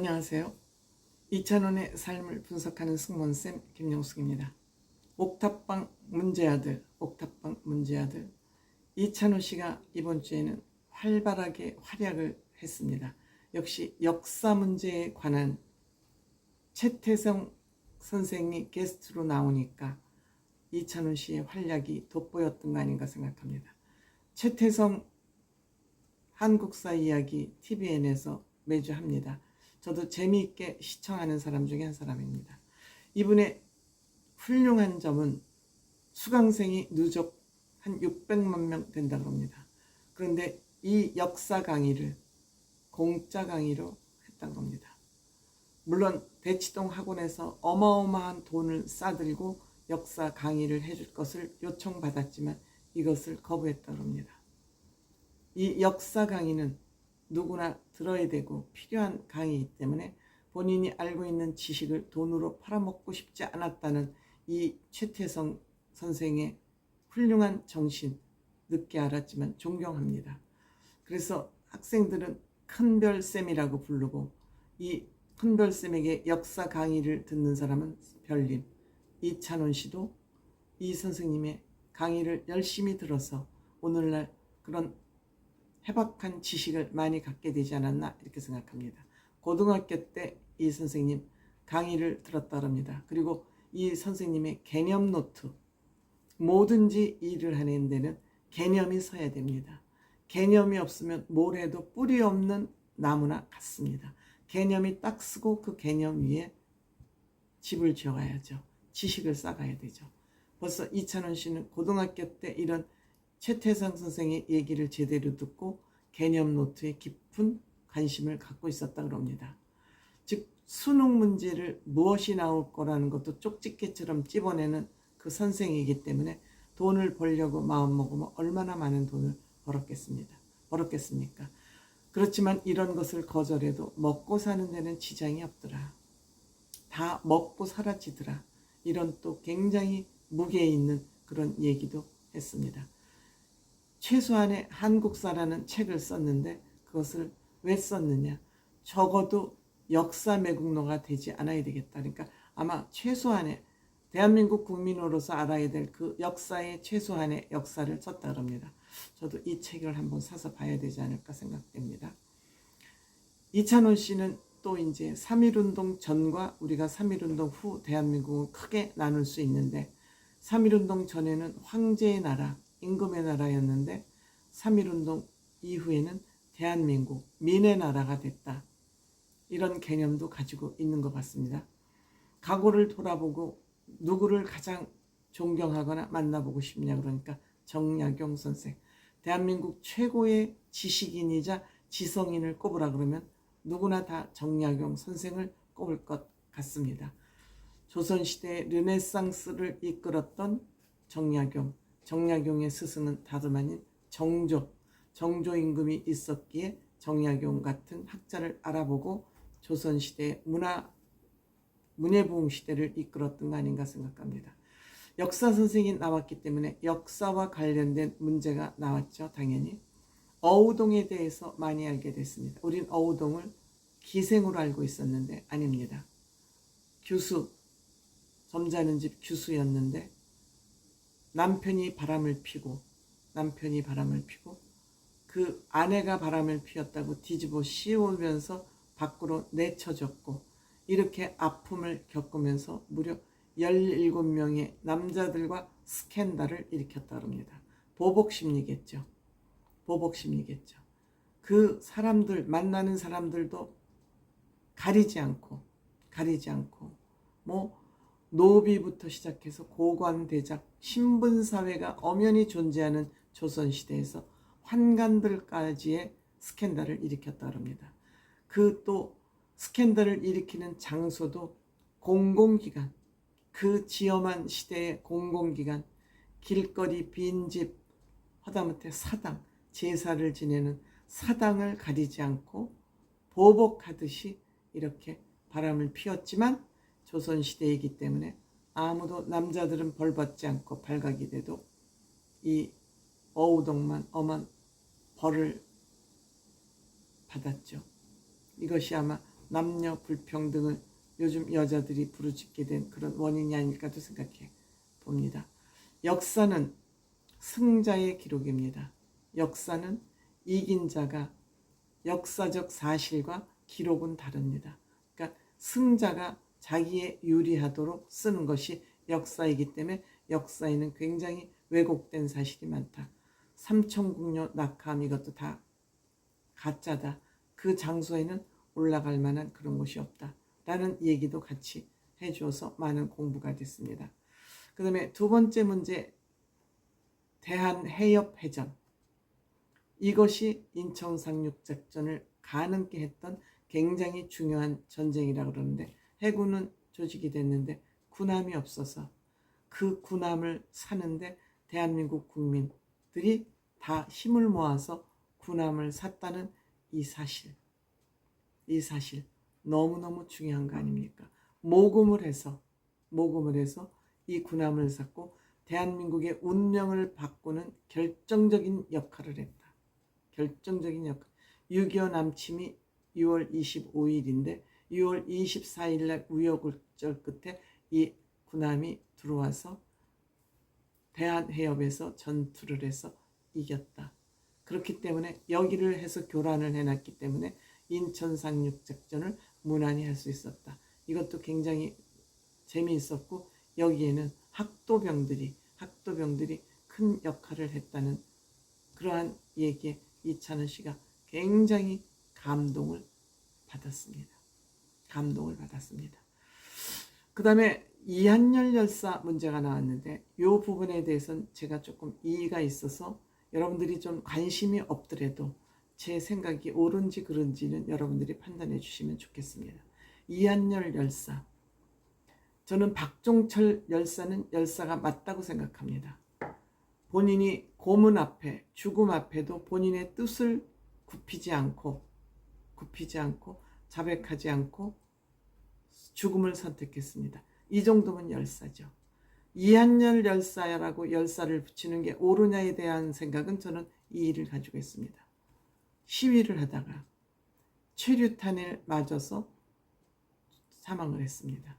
안녕하세요. 이찬원의 삶을 분석하는 승무원쌤 김용숙입니다. 옥탑방 문제아들, 옥탑방 문제아들. 이찬원 씨가 이번 주에는 활발하게 활약을 했습니다. 역시 역사 문제에 관한 최태성 선생이 게스트로 나오니까 이찬원 씨의 활약이 돋보였던 거 아닌가 생각합니다. 최태성 한국사 이야기 TVN에서 매주 합니다. 저도 재미있게 시청하는 사람 중에 한 사람입니다. 이분의 훌륭한 점은 수강생이 누적 한 600만 명 된다고 합니다. 그런데 이 역사 강의를 공짜 강의로 했다고 합니다. 물론 대치동 학원에서 어마어마한 돈을 싸들고 역사 강의를 해줄 것을 요청받았지만 이것을 거부했다고 합니다. 이 역사 강의는 누구나 들어야 되고 필요한 강의이기 때문에 본인이 알고 있는 지식을 돈으로 팔아먹고 싶지 않았다는 이 최태성 선생의 훌륭한 정신 늦게 알았지만 존경합니다. 그래서 학생들은 큰별쌤이라고 부르고 이 큰별쌤에게 역사 강의를 듣는 사람은 별님 이찬원 씨도 이 선생님의 강의를 열심히 들어서 오늘날 그런 해박한 지식을 많이 갖게 되지 않았나 이렇게 생각합니다. 고등학교 때 이 선생님 강의를 들었다 합니다. 그리고 이 선생님의 개념 노트 뭐든지 일을 하는 데는 개념이 서야 됩니다. 개념이 없으면 뭘 해도 뿌리 없는 나무나 같습니다. 개념이 딱 쓰고 그 개념 위에 집을 지어가야죠. 지식을 쌓아야 되죠. 벌써 이찬원 씨는 고등학교 때 이런 최태성 선생의 얘기를 제대로 듣고 개념 노트에 깊은 관심을 갖고 있었다 그럽니다. 즉 수능 문제를 무엇이 나올 거라는 것도 쪽집게처럼 찝어내는 그 선생이기 때문에 돈을 벌려고 마음먹으면 얼마나 많은 돈을 벌었겠습니다. 벌었겠습니까? 그렇지만 이런 것을 거절해도 먹고 사는 데는 지장이 없더라. 다 먹고 사라지더라. 이런 또 굉장히 무게 있는 그런 얘기도 했습니다. 최소한의 한국사라는 책을 썼는데 그것을 왜 썼느냐? 적어도 역사 매국노가 되지 않아야 되겠다. 그러니까 아마 최소한의 대한민국 국민으로서 알아야 될 그 역사의 최소한의 역사를 썼다 그럽니다. 저도 이 책을 한번 사서 봐야 되지 않을까 생각됩니다. 이찬원 씨는 또 이제 3.1운동 전과 우리가 3.1운동 후 대한민국을 크게 나눌 수 있는데 3.1운동 전에는 황제의 나라, 임금의 나라였는데 3.1운동 이후에는 대한민국, 민의 나라가 됐다. 이런 개념도 가지고 있는 것 같습니다. 과거를 돌아보고 누구를 가장 존경하거나 만나보고 싶냐 그러니까 정약용 선생. 대한민국 최고의 지식인이자 지성인을 꼽으라 그러면 누구나 다 정약용 선생을 꼽을 것 같습니다. 조선시대의 르네상스를 이끌었던 정약용, 정약용의 스승은 다름 아닌 정조, 정조 임금이 있었기에 정약용 같은 학자를 알아보고 조선시대의 문화, 문예부흥 시대를 이끌었던 거 아닌가 생각합니다. 역사 선생이 나왔기 때문에 역사와 관련된 문제가 나왔죠, 당연히. 어우동에 대해서 많이 알게 됐습니다. 우린 어우동을 기생으로 알고 있었는데 아닙니다. 규수, 점잖은 집 규수였는데 남편이 바람을 피고 남편이 바람을 피고 그 아내가 바람을 피웠다고 뒤집어 씌우면서 밖으로 내쳐졌고 이렇게 아픔을 겪으면서 무려 17명의 남자들과 스캔들을 일으켰다 합니다. 보복 심리겠죠. 보복 심리겠죠. 그 사람들 만나는 사람들도 가리지 않고 가리지 않고 뭐 노비부터 시작해서 고관 대작 신분 사회가 엄연히 존재하는 조선 시대에서 환관들까지의 스캔들을 일으켰다 합니다. 그 또 스캔들을 일으키는 장소도 공공기관, 그 지엄한 시대의 공공기관, 길거리 빈집, 하다못해 사당, 제사를 지내는 사당을 가리지 않고 보복하듯이 이렇게 바람을 피웠지만 조선시대이기 때문에 아무도 남자들은 벌받지 않고 발각이 돼도 이 어우동만 엄한 벌을 받았죠. 이것이 아마 남녀 불평등을 요즘 여자들이 부르짖게 된 그런 원인이 아닐까도 생각해 봅니다. 역사는 승자의 기록입니다. 역사는 이긴 자가 역사적 사실과 기록은 다릅니다. 그러니까 승자가 자기의 유리하도록 쓰는 것이 역사이기 때문에 역사에는 굉장히 왜곡된 사실이 많다. 삼천국녀 낙함 이것도 다 가짜다. 그 장소에는 올라갈 만한 그런 곳이 없다. 라는 얘기도 같이 해주어서 많은 공부가 됐습니다. 그 다음에 두 번째 문제, 대한해협해전. 이것이 인천 상륙작전을 가능케 했던 굉장히 중요한 전쟁이라 그러는데 해군은 조직이 됐는데 군함이 없어서 그 군함을 사는데 대한민국 국민들이 다 힘을 모아서 군함을 샀다는 이 사실. 이 사실 너무너무 중요한 거 아닙니까? 모금을 해서 모금을 해서 이 군함을 샀고 대한민국의 운명을 바꾸는 결정적인 역할을 했다. 결정적인 역할. 6.25 남침이 6월 25일인데 6월 24일 날 우여곡절 끝에 이 군함이 들어와서 대한해협에서 전투를 해서 이겼다. 그렇기 때문에 여기를 해서 교란을 해놨기 때문에 인천 상륙 작전을 무난히 할 수 있었다. 이것도 굉장히 재미있었고 여기에는 학도병들이 학도병들이 큰 역할을 했다는 그러한 얘기에 이찬원 씨가 굉장히 감동을 받았습니다. 감동을 받았습니다. 그 다음에 이한열 열사 문제가 나왔는데 이 부분에 대해서는 제가 조금 이의가 있어서 여러분들이 좀 관심이 없더라도 제 생각이 옳은지 그른지는 여러분들이 판단해 주시면 좋겠습니다. 이한열 열사. 저는 박종철 열사는 열사가 맞다고 생각합니다. 본인이 고문 앞에, 죽음 앞에도 본인의 뜻을 굽히지 않고, 굽히지 않고, 자백하지 않고 죽음을 선택했습니다. 이 정도면 열사죠. 이한열 열사라고 열사를 붙이는 게 옳으냐에 대한 생각은 저는 이의를 가지고 있습니다. 시위를 하다가 최류탄에 맞아서 사망을 했습니다.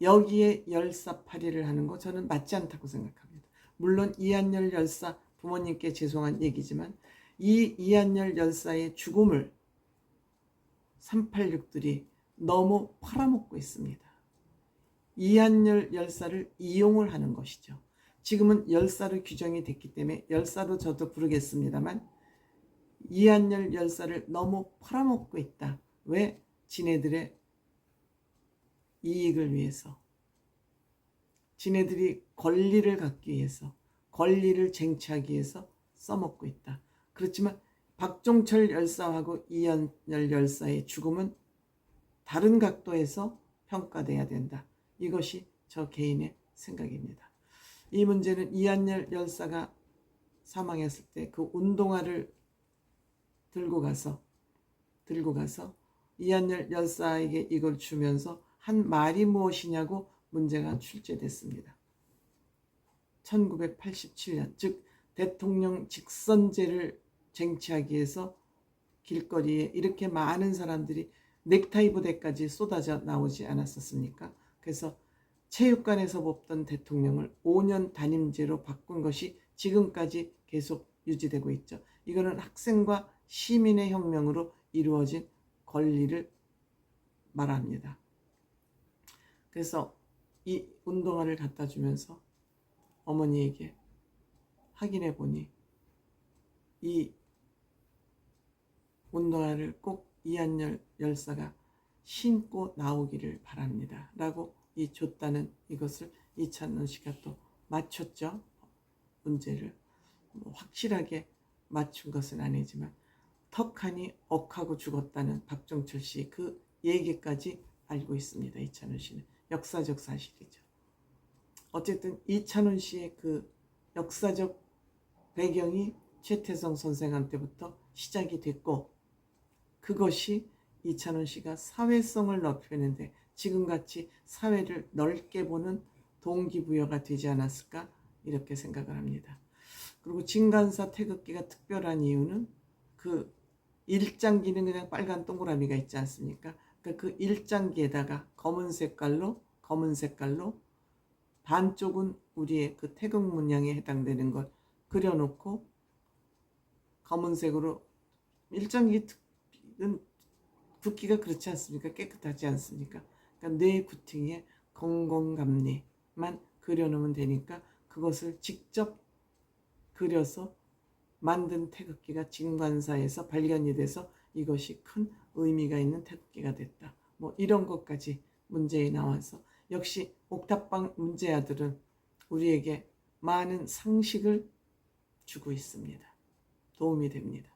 여기에 열사파리를 하는 거 저는 맞지 않다고 생각합니다. 물론 이한열 열사 부모님께 죄송한 얘기지만 이 이한열 열사의 죽음을 386들이 너무 팔아먹고 있습니다. 이한열 열사를 이용을 하는 것이죠. 지금은 열사로 규정이 됐기 때문에 열사로 저도 부르겠습니다만 이한열 열사를 너무 팔아먹고 있다. 왜? 지네들의 이익을 위해서. 지네들이 권리를 갖기 위해서, 권리를 쟁취하기 위해서 써먹고 있다. 그렇지만 박종철 열사하고 이한열 열사의 죽음은 다른 각도에서 평가돼야 된다. 이것이 저 개인의 생각입니다. 이 문제는 이한열 열사가 사망했을 때 그 운동화를 들고 가서 들고 가서 이한열 열사에게 이걸 주면서 한 말이 무엇이냐고 문제가 출제됐습니다. 1987년 즉 대통령 직선제를 쟁취하기 위해서 길거리에 이렇게 많은 사람들이 넥타이 부대까지 쏟아져 나오지 않았었습니까? 그래서 체육관에서 뽑던 대통령을 5년 단임제로 바꾼 것이 지금까지 계속 유지되고 있죠. 이거는 학생과 시민의 혁명으로 이루어진 권리를 말합니다. 그래서 이 운동화를 갖다 주면서 어머니에게 확인해 보니 이 운동화를 꼭 이한열 열사가 신고 나오기를 바랍니다. 라고 이 줬다는 이것을 이찬원 씨가 또 맞췄죠. 문제를 뭐 확실하게 맞춘 것은 아니지만 턱하니 억하고 죽었다는 박정철 씨 그 얘기까지 알고 있습니다. 이찬원 씨는 역사적 사실이죠. 어쨌든 이찬원 씨의 그 역사적 배경이 최태성 선생한테부터 시작이 됐고 그것이 이찬원 씨가 사회성을 넓히는데 지금같이 사회를 넓게 보는 동기부여가 되지 않았을까 이렇게 생각을 합니다. 그리고 진간사 태극기가 특별한 이유는 그 일장기는 그냥 빨간 동그라미가 있지 않습니까? 그러니까 그 일장기에다가 검은 색깔로 검은 색깔로 반쪽은 우리의 그 태극 문양에 해당되는 걸 그려놓고 검은색으로 일장기 특 은 붓기가 그렇지 않습니까? 깨끗하지 않습니까? 그러니까 뇌 구팅에 건공감리만 그려놓으면 되니까 그것을 직접 그려서 만든 태극기가 진관사에서 발견이 돼서 이것이 큰 의미가 있는 태극기가 됐다. 뭐 이런 것까지 문제에 나와서 역시 옥탑방 문제아들은 우리에게 많은 상식을 주고 있습니다. 도움이 됩니다.